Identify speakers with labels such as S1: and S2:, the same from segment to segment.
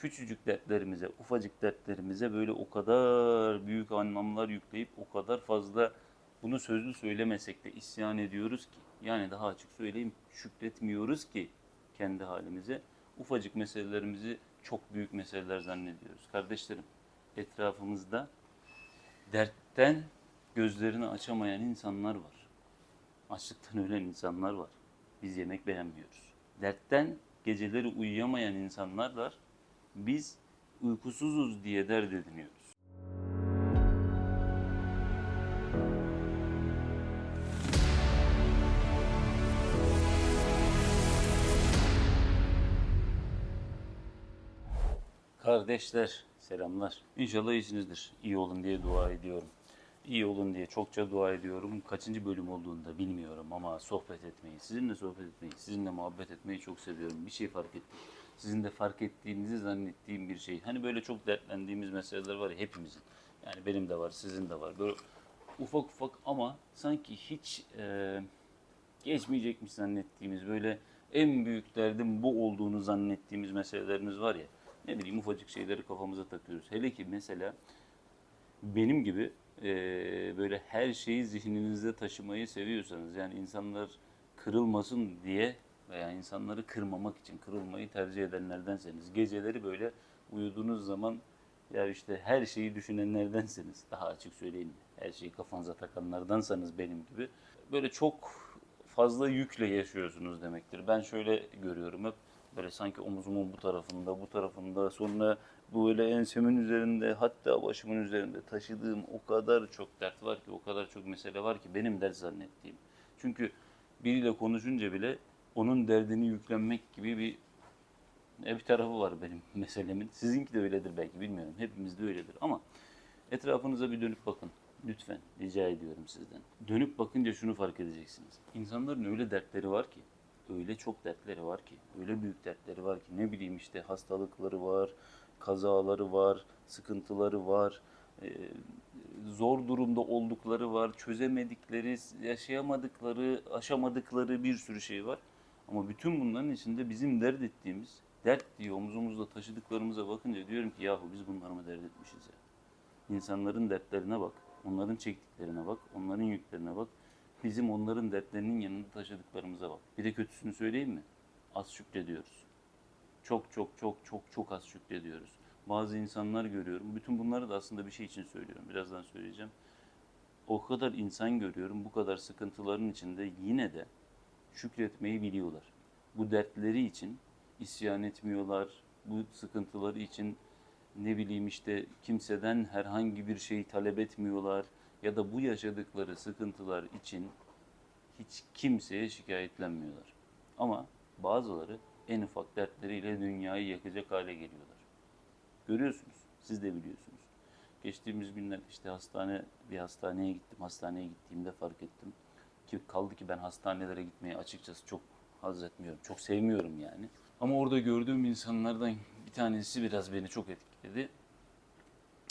S1: küçücük dertlerimize, ufacık dertlerimize böyle o kadar büyük anlamlar yükleyip o kadar fazla bunu sözlü söylemesek de isyan ediyoruz ki. Yani daha açık söyleyeyim şükretmiyoruz ki kendi halimize. Ufacık meselelerimizi çok büyük meseleler zannediyoruz. Kardeşlerim etrafımızda dertten gözlerini açamayan insanlar var. Açlıktan ölen insanlar var. Biz yemek beğenmiyoruz. Dertten geceleri uyuyamayan insanlar var. Biz uykusuzuz diye dert ediniyoruz. Kardeşler, selamlar. İnşallah iyisinizdir. İyi olun diye dua ediyorum. İyi olun diye çokça dua ediyorum. Kaçıncı bölüm olduğunu da bilmiyorum ama sohbet etmeyi, sizinle sohbet etmeyi, sizinle muhabbet etmeyi çok seviyorum. Bir şey fark ettim. Sizin de fark ettiğinizi zannettiğim bir şey. Hani böyle çok dertlendiğimiz meseleler var ya hepimizin. Yani benim de var, sizin de var. Böyle ufak ufak ama sanki hiç e, geçmeyecekmiş zannettiğimiz böyle en büyük derdim bu olduğunu zannettiğimiz meselelerimiz var ya. Ne bileyim ufacık şeyleri kafamıza takıyoruz. Hele ki mesela benim gibi e, böyle her şeyi zihninizde taşımayı seviyorsanız yani insanlar kırılmasın diye veya insanları kırmamak için kırılmayı tercih edenlerdenseniz geceleri böyle uyuduğunuz zaman ya işte her şeyi düşünenlerdenseniz daha açık söyleyeyim her şeyi kafanıza takanlardansanız benim gibi böyle çok fazla yükle yaşıyorsunuz demektir. Ben şöyle görüyorum hep böyle sanki omuzumun bu tarafında, bu tarafında sonra böyle ensemin üzerinde hatta başımın üzerinde taşıdığım o kadar çok dert var ki, o kadar çok mesele var ki benim dert zannettiğim. Çünkü biriyle konuşunca bile onun derdini yüklenmek gibi bir e, bir tarafı var benim meselemin. Sizinki de öyledir belki bilmiyorum. Hepimiz de öyledir ama etrafınıza bir dönüp bakın. Lütfen rica ediyorum sizden. Dönüp bakınca şunu fark edeceksiniz. İnsanların öyle dertleri var ki, öyle çok dertleri var ki, öyle büyük dertleri var ki ne bileyim işte hastalıkları var, kazaları var, sıkıntıları var, e, zor durumda oldukları var, çözemedikleri, yaşayamadıkları, aşamadıkları bir sürü şey var. Ama bütün bunların içinde bizim dert ettiğimiz, dert diye omzumuzda taşıdıklarımıza bakınca diyorum ki yahu biz bunları mı dert etmişiz ya? İnsanların dertlerine bak, onların çektiklerine bak, onların yüklerine bak. Bizim onların dertlerinin yanında taşıdıklarımıza bak. Bir de kötüsünü söyleyeyim mi? Az şükrediyoruz. Çok çok çok çok çok az şükrediyoruz. Bazı insanlar görüyorum. Bütün bunları da aslında bir şey için söylüyorum. Birazdan söyleyeceğim. O kadar insan görüyorum. Bu kadar sıkıntıların içinde yine de şükretmeyi biliyorlar. Bu dertleri için isyan etmiyorlar. Bu sıkıntıları için ne bileyim işte kimseden herhangi bir şey talep etmiyorlar ya da bu yaşadıkları sıkıntılar için hiç kimseye şikayetlenmiyorlar. Ama bazıları en ufak dertleriyle dünyayı yakacak hale geliyorlar. Görüyorsunuz, siz de biliyorsunuz. Geçtiğimiz günlerde işte hastane bir hastaneye gittim. Hastaneye gittiğimde fark ettim ki kaldı ki ben hastanelere gitmeyi açıkçası çok haz etmiyorum. Çok sevmiyorum yani. Ama orada gördüğüm insanlardan bir tanesi biraz beni çok etkiledi.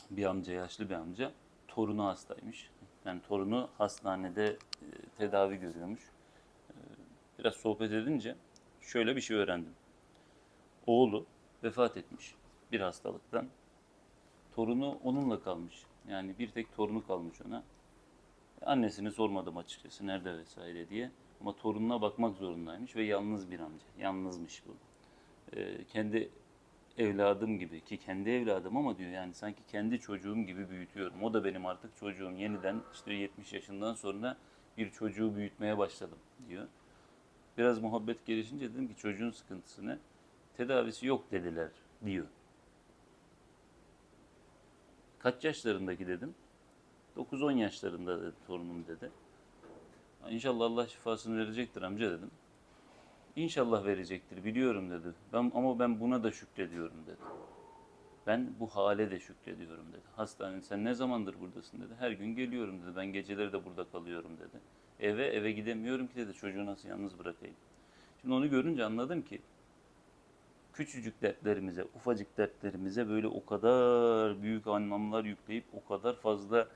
S1: Bir amca, yaşlı bir amca. Torunu hastaymış. Yani torunu hastanede e, tedavi görüyormuş. E, Biraz sohbet edince şöyle bir şey öğrendim. Oğlu vefat etmiş bir hastalıktan. Torunu onunla kalmış. Yani bir tek torunu kalmış ona. Annesini sormadım açıkçası nerede vesaire diye. Ama torununa bakmak zorundaymış ve yalnız bir amca. Yalnızmış bu. Ee, kendi evladım gibi ki kendi evladım ama diyor yani sanki kendi çocuğum gibi büyütüyorum. O da benim artık çocuğum. Yeniden işte 70 yaşından sonra bir çocuğu büyütmeye başladım diyor. Biraz muhabbet gelişince dedim ki çocuğun sıkıntısı ne? Tedavisi yok dediler diyor. Kaç yaşlarındaki dedim. 9-10 yaşlarında dedi, torunum dedi. İnşallah Allah şifasını verecektir amca dedim. İnşallah verecektir biliyorum dedi. Ben ama ben buna da şükrediyorum dedi. Ben bu hale de şükrediyorum dedi. Hastane sen ne zamandır buradasın dedi. Her gün geliyorum dedi. Ben geceleri de burada kalıyorum dedi. Eve eve gidemiyorum ki dedi. Çocuğu nasıl yalnız bırakayım. Şimdi onu görünce anladım ki küçücük dertlerimize, ufacık dertlerimize böyle o kadar büyük anlamlar yükleyip o kadar fazla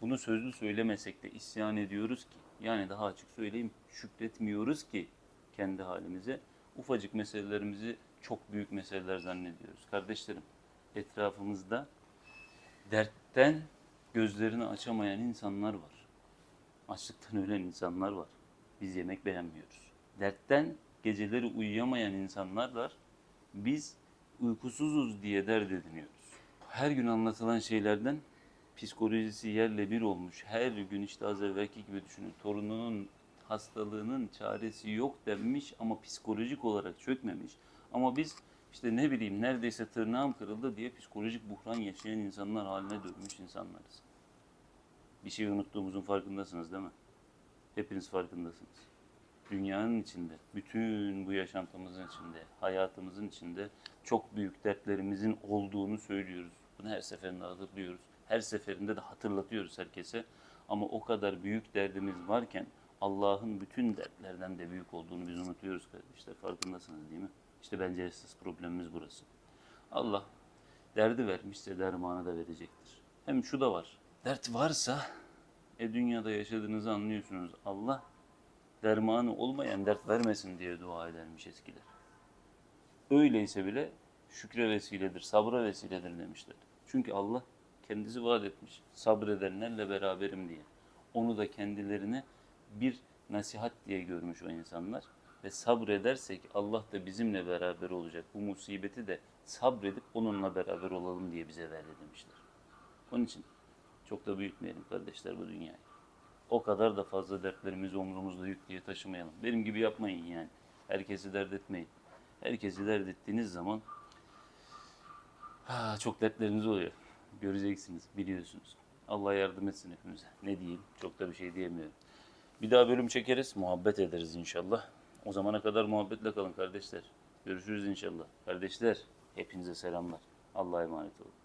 S1: bunu sözlü söylemesek de isyan ediyoruz ki. Yani daha açık söyleyeyim şükretmiyoruz ki kendi halimize. Ufacık meselelerimizi çok büyük meseleler zannediyoruz. Kardeşlerim, etrafımızda dertten gözlerini açamayan insanlar var. Açlıktan ölen insanlar var. Biz yemek beğenmiyoruz. Dertten geceleri uyuyamayan insanlar var. Biz uykusuzuz diye dert ediniyoruz. Her gün anlatılan şeylerden psikolojisi yerle bir olmuş. Her gün işte az evvelki gibi düşünün. Torununun hastalığının çaresi yok denmiş ama psikolojik olarak çökmemiş. Ama biz işte ne bileyim neredeyse tırnağım kırıldı diye psikolojik buhran yaşayan insanlar haline dönmüş insanlarız. Bir şey unuttuğumuzun farkındasınız değil mi? Hepiniz farkındasınız. Dünyanın içinde, bütün bu yaşantımızın içinde, hayatımızın içinde çok büyük dertlerimizin olduğunu söylüyoruz. Bunu her seferinde hatırlıyoruz. Her seferinde de hatırlatıyoruz herkese. Ama o kadar büyük derdimiz varken Allah'ın bütün dertlerden de büyük olduğunu biz unutuyoruz kardeşler. Farkındasınız değil mi? İşte bence esas problemimiz burası. Allah derdi vermişse dermanı da verecektir. Hem şu da var. Dert varsa e dünyada yaşadığınızı anlıyorsunuz. Allah dermanı olmayan dert vermesin diye dua edermiş eskiler. Öyleyse bile şükre vesiledir, sabra vesiledir demişler. Çünkü Allah kendisi vaat etmiş. Sabredenlerle beraberim diye. Onu da kendilerine bir nasihat diye görmüş o insanlar. Ve sabredersek Allah da bizimle beraber olacak. Bu musibeti de sabredip onunla beraber olalım diye bize verdi demişler. Onun için çok da büyütmeyelim kardeşler bu dünyayı. O kadar da fazla dertlerimizi omrumuzda yük diye taşımayalım. Benim gibi yapmayın yani. Herkesi dert etmeyin. Herkesi dert ettiğiniz zaman ha, çok dertleriniz oluyor. Göreceksiniz, biliyorsunuz. Allah yardım etsin hepimize. Ne diyeyim? Çok da bir şey diyemiyorum. Bir daha bölüm çekeriz, muhabbet ederiz inşallah. O zamana kadar muhabbetle kalın kardeşler. Görüşürüz inşallah. Kardeşler, hepinize selamlar. Allah'a emanet olun.